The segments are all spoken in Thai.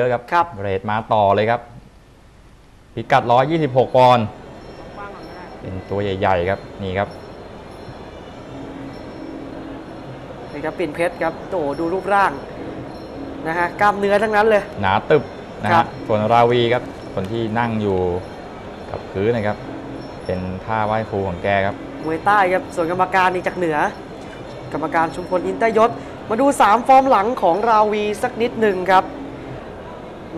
เยอะครับครับ เรทมาต่อเลยครับ พิกัด 126 ปอนด์เป็นตัวใหญ่ ๆ ครับ นี่ครับนี่ครับปิ่นเพชรครับโอ้โหดูรูปร่างนะฮะกล้ามเนื้อทั้งนั้นเลย หนาตึบนะครัฮะบ ส่วนราวีครับ คนที่นั่งอยู่กับพื้นนะครับ เป็นท่าไหว้ครูของแกครับ มวยใต้ครับส่วนกรรมการนี่จากเหนือ กรรมการชุมพลอินเตอร์ยศ มาดู 3 ฟอร์มหลังของราวีสักนิดหนึ่งครับ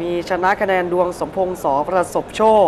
มีชนะคะแนนดวงสมพงษ์สอประสบโชค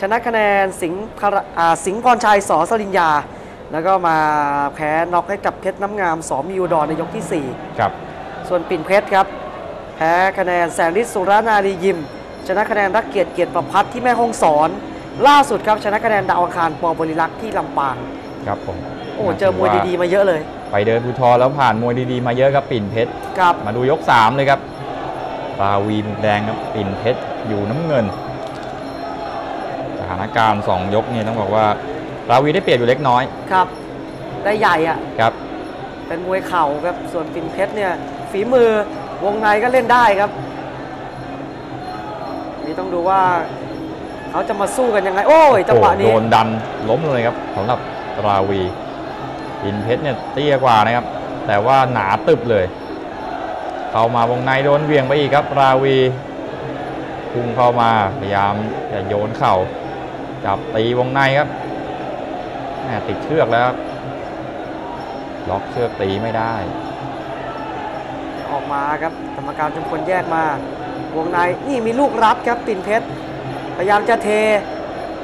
ชนะคะแนนสิงห์พระอ่าสิงห์พรชัยสอสลินยา แล้วก็มาแพ้น็อกให้กับเพชรน้ำงามสอมีอุดรในยกที่ครับ4ส่วนปิ่นเพชรครับ แพ้คะแนนแสงฤทธิ์สุรานารียิม ชนะคะแนนรักเกียรติเกียรติประพัฒน์ที่แม่ฮ่องสอน ล่าสุดครับชนะคะแนนดาวอังคารปอบริลักษ์ที่ลำปางครับผมโอ้เจอมวยดีๆมาเยอะเลยๆไปเดินภูทรแล้วผ่านมวยดีๆมาเยอะครับปิ่นเพชรครับมาดูยก 3 เลยครับ ราวีมุมแดงครับปิ่นเพชรอยู่น้ำเงิน สถานการณ์ 2 ยกเนี่ยต้องบอกว่าราวีได้เปรียบอยู่เล็กน้อยครับได้ใหญ่อะครับเป็นมวยเข่าครับส่วนปิ่นเพชรเนี่ยฝีมือวงในก็เล่นได้ครับนี่ต้องดูว่าเขาจะมาสู้กันยังไง โอ้ยจังหวะโอ้นี้โดนดันล้มเลยครับสำหรับราวีปิ่นเพชรเนี่ยเตี้ยกว่านะครับ แต่ว่าหนาตึบเลย เข้ามาวงในโดนเหวียงไปอีกครับราวีพุ่งเข้ามาพยายามจะโยนเข่า จับตีวงในครับแหม่ติดเชือกแล้วครับล็อกเชือกตีไม่ได้ ออกมาครับกรรมการชุมพลแยกมาวงในนี่มีลูกรัดครับปิ่นเพชรพยายามจะเท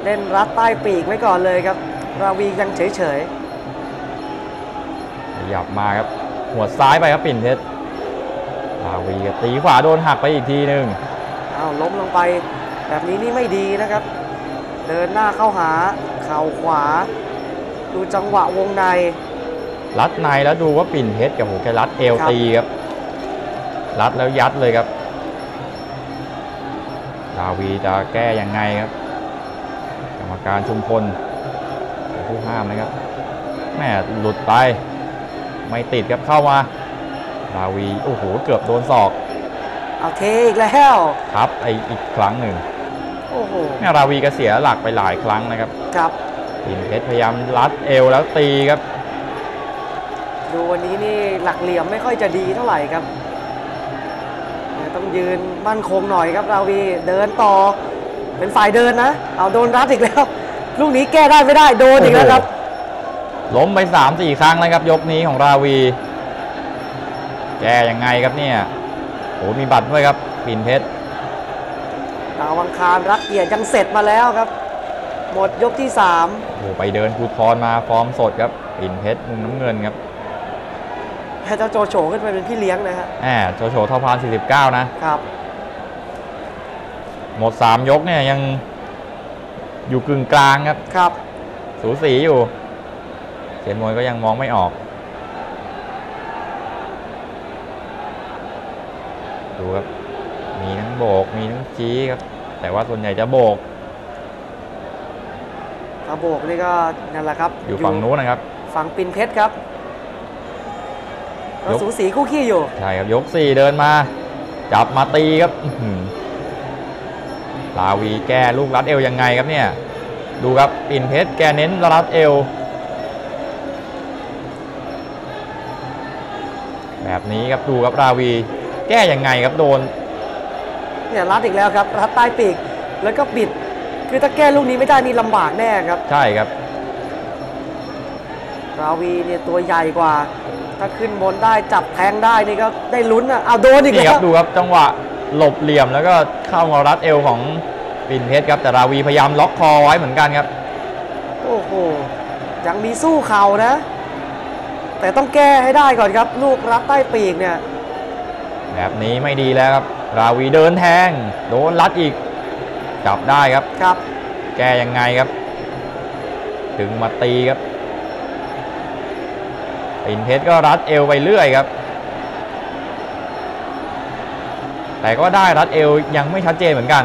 เล่นรัดใต้ปีกไว้ก่อนเลยครับ ราวียังเฉยขยับมาครับหัวซ้ายไปครับปิ่นเพชรราวีก็ตีขวาโดนหักไปอีกทีหนึ่งๆอ้าวล้มลงไป แบบนี้นี่ไม่ดีนะครับ เดินหน้าเข้าหาเข่าขวา ดูจังหวะวงใน รัดในแล้วดูว่าปิ่นเพชรกับโหแกรัดเอวครับตีครับ รัดแล้วยัดเลยครับดาวีจะแก้ยังไงครับ กรรมการชุมพลเป็นผู้ห้ามนะครับแม่หลุดไป ไม่ติดครับเข้ามา ดาวีโอ้โหเกือบโดนศอกเอาเทอีกแล้วครับไออีกครั้งหนึ่งโอ้โหแม่ราวีก็เสียหลักไปหลายครั้งนะครับครับปิ่นเพชรพยายามรัดเอวแล้วตีครับ ดูวันนี้นี่หลักเหลี่ยมไม่ค่อยจะดีเท่าไหร่ครับเนี่ยต้องยืนมั่นคงหน่อยครับราวีเดินต่อ เป็นฝ่ายเดินนะเอาโดนรัดอีกแล้วลูกนี้แก้ได้ไม่ได้โดนอีกแล้วครับ ล้มไป3ามสี่ครั้งนะครับยกนี้ของราวี แกยังไงครับเนี่ยโอ้มีบัตรด้วยครับปิ่นเพชรดาวอังคารรักเกียรติยังเสร็จมาแล้วครับ หมดยกที่โอ้ไปเดินภูทรมาฟอร์มสดครับปิ่นเพชรมุมน้ำเงินครับ3ให้เจ้าโจโฉขึ้นไปเป็นพี่เลี้ยงนะฮะแหมโชโฉทอพาน49 นะครับ หมด 3 ยกเนี่ยยังอยู่กึ่งกลางครับ ครับ สูสีอยู่เสียนมวยก็ยังมองไม่ออก ดูครับ มีทั้งโบก มีทั้งชี้ครับ แต่ว่าส่วนใหญ่จะโบกกระโบกนี่ก็นั่นแหละครับอยู่ฝั่งนู้นนะครับ ฝั่งปินเพชรครับก็ยกสูสีคู่ขี้อยู่ ใช่ครับ ยกสี่เดินมา จับมาตีครับอื้อหือลาวีแก้ลูกรัดเอวยังไงครับเนี่ย ดูครับปิ่นเพชรแกเน้นรัดเอว แบบนี้ครับดูครับราวี แก้ยังไงครับโดนเนี่ยรัดอีกแล้วครับรัดใต้ปีกแล้วก็บิด คือถ้าแก้ลูกนี้ไม่ได้นี่ลำบากแน่ครับใช่ครับ ราวีเนี่ยตัวใหญ่กว่า ถ้าขึ้นบนได้จับแทงได้นี่ก็ได้ลุ้นอะเอาโดนอีกนี่แล้ควรับดูครับจังหวะหลบเหลี่ยมแล้วก็เข้ามารัดเอวของปิ่นเพชรครับแต่ราวีพยายามล็อกคอไว้เหมือนกันครับ โอ้โหยังมีสู้เข่านะ แต่ต้องแก้ให้ได้ก่อนครับ ลูกรัดใต้ปีกเนี่ย แบบนี้ไม่ดีแล้วครับ ราวีเดินแทง โดนรัดอีก จับได้ครับครับ แก้ยังไงครับ ถึงมาตีครับปิ่นเพชรก็รัดเอวไปเรื่อยครับ แต่ก็ได้รัดเอวยังไม่ชัดเจนเหมือนกัน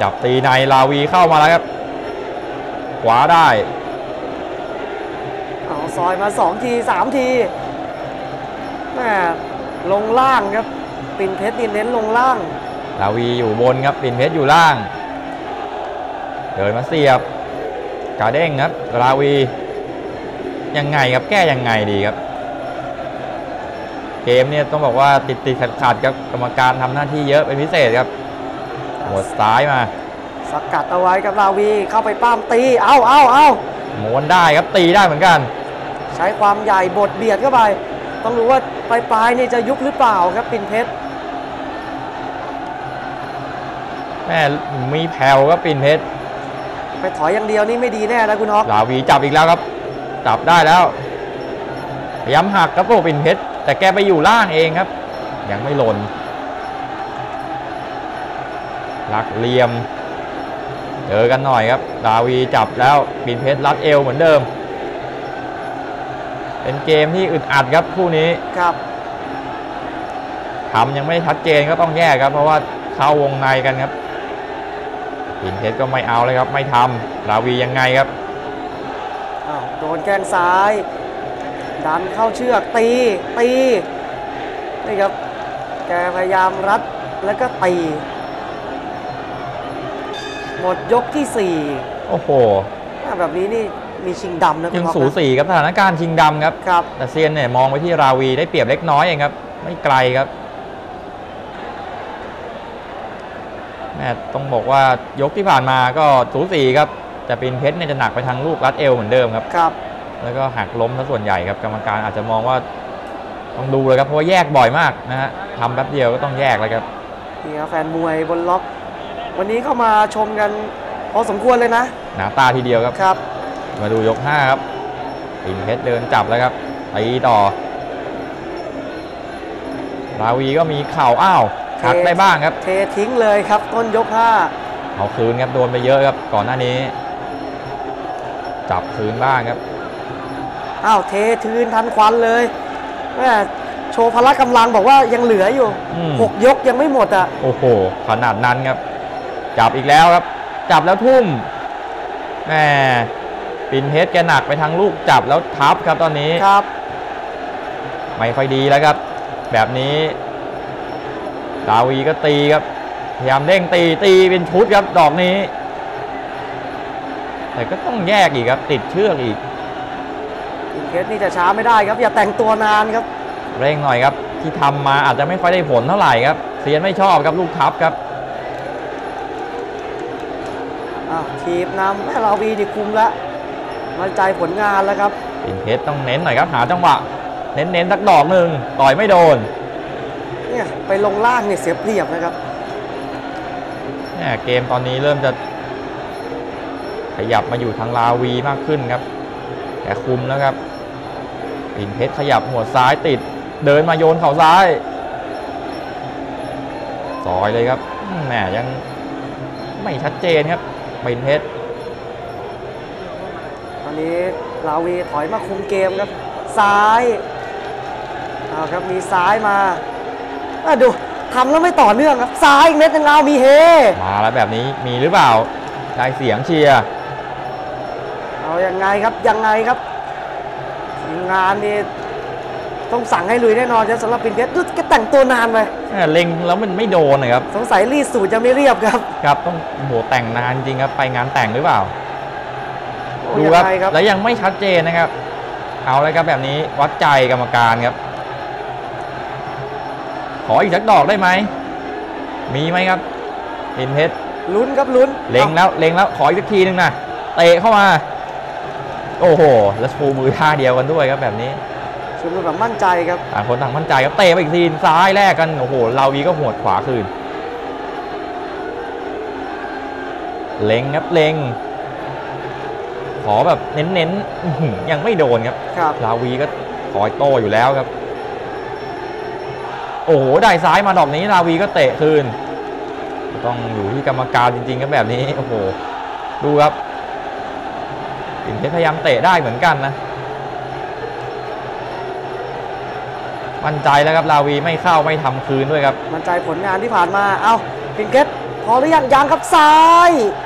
จับตีในลาวีเข้ามาแล้วครับ ขวาได้เอาซอยมาสองทีสามทีแม่ ลงล่างครับ ปินเพชรนี่เน้นลงล่างคลาวีอยู่บนครับ ปิ่นเพชรอยู่ล่าง เดินมาเสียบ กาเด้งครับราวี ยังไงครับ แก้ยังไงดีครับ เกมเนี่ยต้องบอกว่าติดติดขัดขัดๆครับ กรรมการทำหน้าที่เยอะเป็นพิเศษครับหัวซ้ายมา สกัดเอาไว้กับราวีเข้าไปป้ามตี เอาเอาเอาม้วนได้ครับตีได้เหมือนกัน ใช้ความใหญ่บดเบียดเข้าไป ต้องรู้ว่า ปลายปลายๆนี่จะยุบหรือเปล่าครับปิ่นเพชรแม่มีแผ่วครับปิ่นเพชรไปถอยอย่างเดียวนี่ไม่ดีแน่นะคุณฮอกลาวีจับอีกแล้วครับ จับได้แล้วพยายามหักครับโอ้ปิ่นเพชรแต่แกไปอยู่ล่างเองครับ ยังไม่หล่นหลักเหลี่ยมเจอกันหน่อยครับดาวีจับแล้วปิ่นเพชรรัดเอวเหมือนเดิม เป็นเกมที่อึดอัดครับคู่นี้ครับทำยังไม่ชัดเจนก็ต้องแยกครับ เพราะว่าเข้าวงในกันครับปิ่นเพชรก็ไม่เอาเลยครับ ไม่ทำดาวียังไงครับอ้าวโดนแกงซ้าย ดันเข้าเชือกตีตีนี่ครับ แกพยายามรัดแล้วก็ตีหมดยกที่โอ้โห4อะแบบนี้นี่ มีชิงดำนะคุยัณงฮอกสูนะสีครับสถานการณ์ชิงดำครับครับแต่เซียนเนี่ยมองไปที่ราวีได้เปรียบเล็กน้อยเองครับ ไม่ไกลครับแม่ต้องบอกว่ายกที่ผ่านมาก็สูสีครับ แต่ปินเพชรเนี่ยจะหนักไปทางลูกรัดเอวเหมือนเดิมครับครับ แล้วก็หักล้มซะส่วนใหญ่ครับกรรมการอาจจะมองว่าต้องดูเลยครับเพราะว่าแยกบ่อยมากนะฮะทำแป๊บเดียวก็ต้องแยกแล้วครับนี่ครับแฟนมวยบนล็อก วันนี้เข้ามาชมกันพอสมควรเลยนะหนาตาทีเดียวครับครับ มาดูยก 5 ครับปินเพชรเดินจับแล้วครับตีต่อ ราวีก็มีเข่าอ้าวชักได้บ้างครับ เททิ้งเลยครับต้นยกเอาคืนครับโดนไปเยอะครับก่อนหน้านี้ จับคืนบ้างครับ5อ้าวเททืนทันควันเลยแม่โชว์พละกำลังบอกว่ายังเหลืออยู่อืม6ยกยังไม่หมดอะ โอ้โห ขนาดนั้นครับ จับอีกแล้วครับ จับแล้วทุ่มแหม ปินเพชรแกหนักไปทางลูกจับแล้วทับครับตอนนี้ครับ ไม่ค่อยดีแล้วครับ แบบนี้ดาวีก็ตีครับ พยายามเร่งตีตีเป็นชุดครับดอกนี้ แต่ก็ต้องแยกอีกครับ ติดเชือกอีกปิ่นเพชรนี่จะช้าไม่ได้ครับ อย่าแต่งตัวนานครับ เร่งหน่อยครับ ที่ทำมาอาจจะไม่ค่อยได้ผลเท่าไหร่ครับเซียนไม่ชอบครับลูกทับครับอ้าวทีบนำแม่ราวีนี่คุมแล้ว มั่นใจผลงานแล้วครับปิ่นเพชรต้องเน้นหน่อยครับหาจังหวะ เน้นๆสักดอกหนึ่งต่อยไม่โดนเนี่ยไปลงล่างเนี่ยเสียเปรียบนะครับแหม่เกมตอนนี้เริ่มจะ ขยับมาอยู่ทางลาวีมากขึ้นครับแกคุมแล้วครับ ปิ่นเพชรขยับหัวซ้ายติด เดินมาโยนเข่าซ้ายซอยเลยครับอืมแหมยังไม่ชัดเจนครับปิ่นเพชรตอ นนี้ราวีถอยมาคุมเกมครับ ซ้ายเอาครับมีซ้ายมาอะดูทำแล้วไม่ต่อเนื่องครับ ซ้ายอีกเม็ดหนึงเอามีเฮ มาแล้วแบบนี้มีหรือเปล่าได้เสียงเชียร์เอายังไงครับยังไงครับทีมงานนี่ต้องสั่งให้ลุยแน่นอนครับสำหรับปินเพชรดูแกแต่งตัวนานไปแหม่เล็งแล้วมันไม่โดนนะครับ สงสัยรีดสูตรจะไม่เรียบครับ ครับต้องโอ้โหแต่งนานจริงครับ ไปงานแต่งหรือเปล่าโอ้ ดูยังครับไงครับแล้วยังไม่ชัดเจนนะครับ เอาเลยครับแบบนี้วัดใจกรรมการครับ ขออีกสักดอกได้ไหม มีไหมครับปินเพชรลุ้นครับลุ้นเล็งแล้วเล็งแล้วขออีกสักทีหนึ่งนะเตะเข้ามา โอ้โหแล้วชูมือท่าเดียวกันด้วยครับแบบนี้ชุมนุมแบบมั่นใจครับต่างคนต่างมั่นใจครับเตะไปอีกทีซ้ายแรกกันโอ้โหเราวีก็หวดขวาคืนเล็งครับเล็ง ขอแบบเน้นๆอื้อหือยังไม่โดนครับครับ ลาวีก็คอยโต้อยู่แล้วครับ โอ้โหได้ซ้ายมาดอกนี้ลาวีก็เตะคืน ต้องอยู่ที่กรรมการจริงๆครับแบบนี้โอ้โหดูครับปิ่นเพชรพยายามเตะได้เหมือนกันนะมั่นใจแล้วครับลาวีไม่เข้าไม่ทำคืนด้วยครับ มั่นใจผลงานที่ผ่านมา เอาปินเพชรพอหรือยังยังครับซ้ายโอ้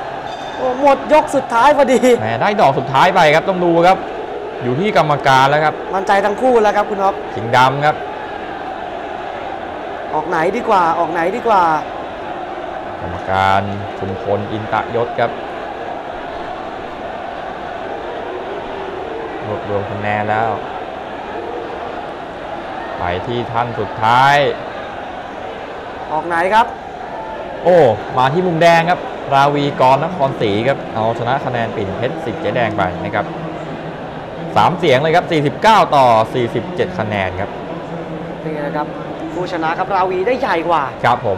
หมดยกสุดท้ายพอดีแหมได้ดอกสุดท้ายไปครับต้องดูครับ อยู่ที่กรรมการแล้วครับ มั่นใจทั้งคู่แล้วครับคุณท็อปสิงห์ดำครับ ออกไหนดีกว่าออกไหนดีกว่า กรรมการชุมพลอินตะยศครับรวบรวมคะแนนแล้ว ไปที่ท่านสุดท้าย ออกไหนครับ โอ้ มาที่มุมแดงครับ ราวีกรนครศรีครับเอาชนะคะแนนปิ่นเพชรสิทธิ์เจ๊แดงไปนะครับสามเสียงเลยครับ 49 ต่อ 47 คะแนนครับนี่นะครับผู้ชนะครับราวีได้ใหญ่กว่า ครับผม